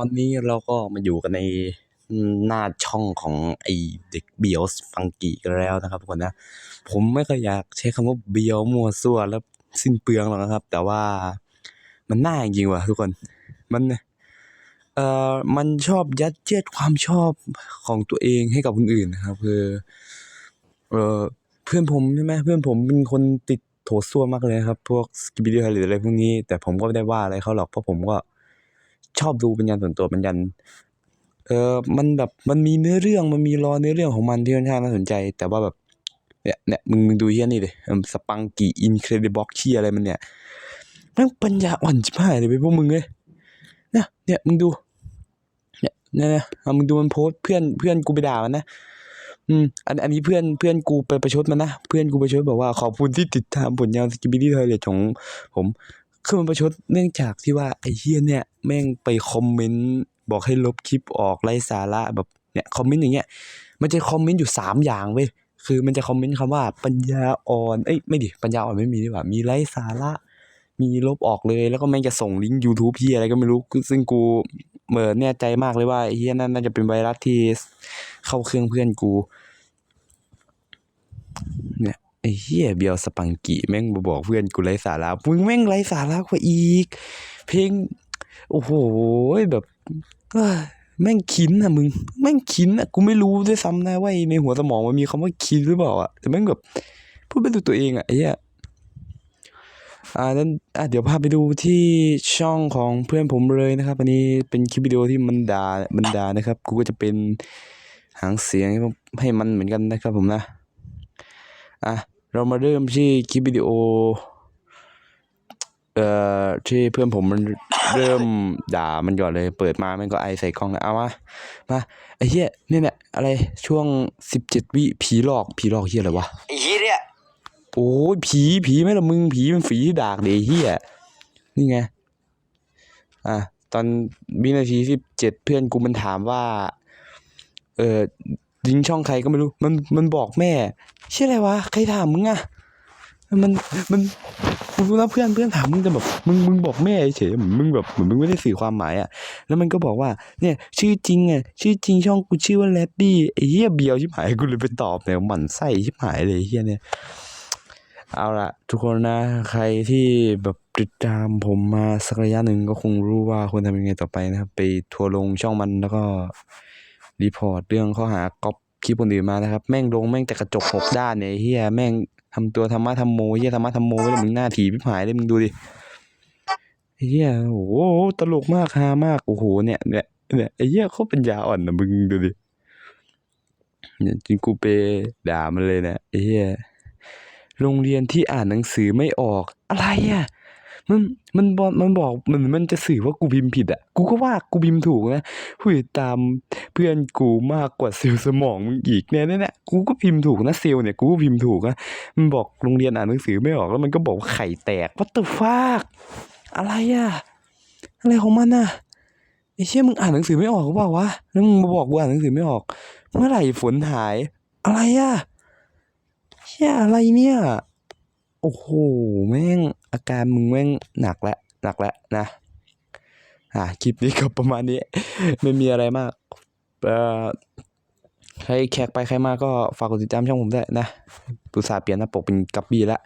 ตอนนี้เราก็มาอยู่กันในหน้าช่องของไอเด็กเบียวฟังกี้กันแล้วนะครับทุกคนนะ ผมไม่เคยอยากใช้คำว่าเบียวมัวซั่วแล้วสิ้นเปลืองหรอกนะครับ แต่ว่ามันน่าจริงว่ะทุกคน มันเอ่อมันชอบยัดเยียดความชอบของตัวเองให้กับคนอื่นนะครับ คือ เออเพื่อนผมใช่ไหมเพื่อนผมเป็นคนติดโถส้วมมากเลยครับ พวกสกิบิดี้หรืออะไรพวกนี้ แต่ผมก็ไม่ได้ว่าอะไรเขาหรอกเพราะผมก็ ชอบดูเป็นยันส่วนตัวเป็นยันเออมันแบบมันมีเนื้อเรื่องมันมีรอเนื้อเรื่องของมันที่ค่อนข้างน่าสนใจ แต่ว่าแบบเนี่ยเนี่ยมึงมึงดูเฮียนี่ดิสปังกีอินเครดิบ็อกเชียอะไรมันเนี่ยแม่งปัญญาอ่อนชิบหายเลยไปพวกมึงเลยเนี่ยเนี่ยมึงดูเนี่ยเนี่ยเอามึงดูมันโพสเพื่อนเพื่อนกูไปด่ามันนะอืมอันอันนี้เพื่อนเพื่อนกูไปประชดมันนะเพื่อนกูประชดบอกว่าขอบคุณที่ติดตามผลงานสกิบิดี้เทเลตของผม คือมันประชดเนื่องจากที่ว่าไอ้เฮียเนี่ยแม่งไปคอมเมนต์บอกให้ลบคลิปออกไร้สาระแบบเนี่ยคอมเมนต์อย่างเงี้ยมันจะคอมเมนต์อยู่สามอย่างเว้ยคือมันจะคอมเมนต์คำว่าปัญญาอ่อนเอ้ยไม่ดิปัญญาอ่อนไม่มีดีกว่ามีไร้สาระมีลบออกเลยแล้วก็แม่งจะส่งลิงก์ YouTube พี่อะไรก็ไม่รู้ซึ่งกูเหมือนแน่ใจมากเลยว่าเฮียนั่นน่าจะเป็นไวรัสที่เข้าเครื่องเพื่อนกู เนี่ย ไอ้เฮียเบียวสปังกีแม่งมาบอกเพื่อนกูไร้สาระมึงแม่งไร้สาระกว่าอีก เพลง โอ้โหแบบแม่งคินอะมึง แม่งคินอะกูไม่รู้ด้วยซ้ำนะว่าในหัวสมองมันมีคำว่าคินหรือเปล่าอะแต่แม่งแบบพูดเป็นตัวเองอะไอ้เหี้ยอ่านั้นอะเดี๋ยวพาไปดูที่ช่องของเพื่อนผมเลยนะครับ อันนี้เป็นคลิปวิดีโอที่มันด่ามันด่านะครับ กูก็จะเป็นหางเสียงให้มันเหมือนกันนะครับผมนะ อะเรามาเริ่มที่คลิปวิดีโอ เอ่อที่เพื่อนผมมันเริ่มด่ามันก่อนเลย เปิดมามันก็ไอใส่กล้องแล้วเอามามาไอ้เหี้ยเนี่ยเนี่ยอะไรช่วงสิบเจ็ดวิผีหลอกผีหลอกเหี้ยอะไรวะไอ้เหี้ยเนี่ยโอ้ยผีผีไหม่ละมึงผีมันฝีดากเดยเหี้ยนี่ไงอะตอนวินาทีสิบเจ็ดเพื่อนกูมันถามว่า เออ ยิงช่องใครก็ไม่รู้ มันมันบอกแม่เชื่ออะไรวะใครถามมึงอะมันมันกูรู้นะเพื่อนเพื่อนถามมึงแต่แบบมึงมึงบอกแม่เฉยเหมือนมึงแบบเหมือนมึงไม่ได้สื่อความหมายอะแล้วมันก็บอกว่า เนี่ย ชื่อจริงอะชื่อจริงช่องกูชื่อว่าแรดดี้ไอ้เหี้ยเบียวชิบหายกูเลยไปตอบเนี่ยหมั่นไส้ชิบหายเลยเหี้ยเนี่ยเอาละทุกคนนะใครที่แบบติดตามผมมาสักระยะหนึ่งก็คงรู้ว่าควรทำยังไงต่อไปนะครับ ไปทัวร์ลงช่องมันแล้วก็ รีพอร์ตเรื่องข้อหาก๊อปคลิปคนอื่นมานะครับ แม่งลงแม่งแต่กระจกหกด้านเนี่ยเฮียแม่งทำตัวธรรมะธรรมโมเฮียธรรมะธรรมโมไว้เลยมึงหน้าถีบพิหายเลยมึงดูดิเฮียโอ้โหตลกมากฮามากโอ้โหเนี่ยเนี่ยเนี่ยไอ้เฮียเขาเป็นยาอ่อนนะมึงดูดิเนี่ยจิงกูไปด่ามันเลยเนี่ยไอ้เฮียโรงเรียนที่อ่านหนังสือไม่ออกอะไรอะ มันมันบอกมันบอกมันมันจะสื่อว่ากูพิมพ์ผิดอะ กูก็ว่ากูพิมพ์ถูกนะผู้ติดตามเพื่อนกูมากกว่าเซลล์สมองมึงอีกเนี่ยเนี่ยเนี่ยกูก็พิมพ์ถูกนะเซลล์เนี่ยกูก็พิมพ์ถูกนะมันบอกโรงเรียนอ่านหนังสือไม่ออกแล้วมันก็บอกว่าไข่แตกวัตถุฟากอะไรอะอะไรของมันอะไอ้เชี่ยมึงอ่านหนังสือไม่ออกหรือเปล่าวะแล้วมึงมาบอกกูอ่านหนังสือไม่ออก เมื่อไหร่ฝนหาย อะไรอะเชี่ยอะไรเนี่ย โอ้โห แม่ง อาการมึงแม่งหนักแล้วหนักแล้วนะ อ่าคลิปนี้ก็ประมาณนี้ ไม่มีอะไรมาก เอ่อ ใครแขกไปใครมาก็ฝากกดติดตามช่องผมด้วยนะตุสาเปลี่ยนหน้าปกเป็นกัปบี้แล้ว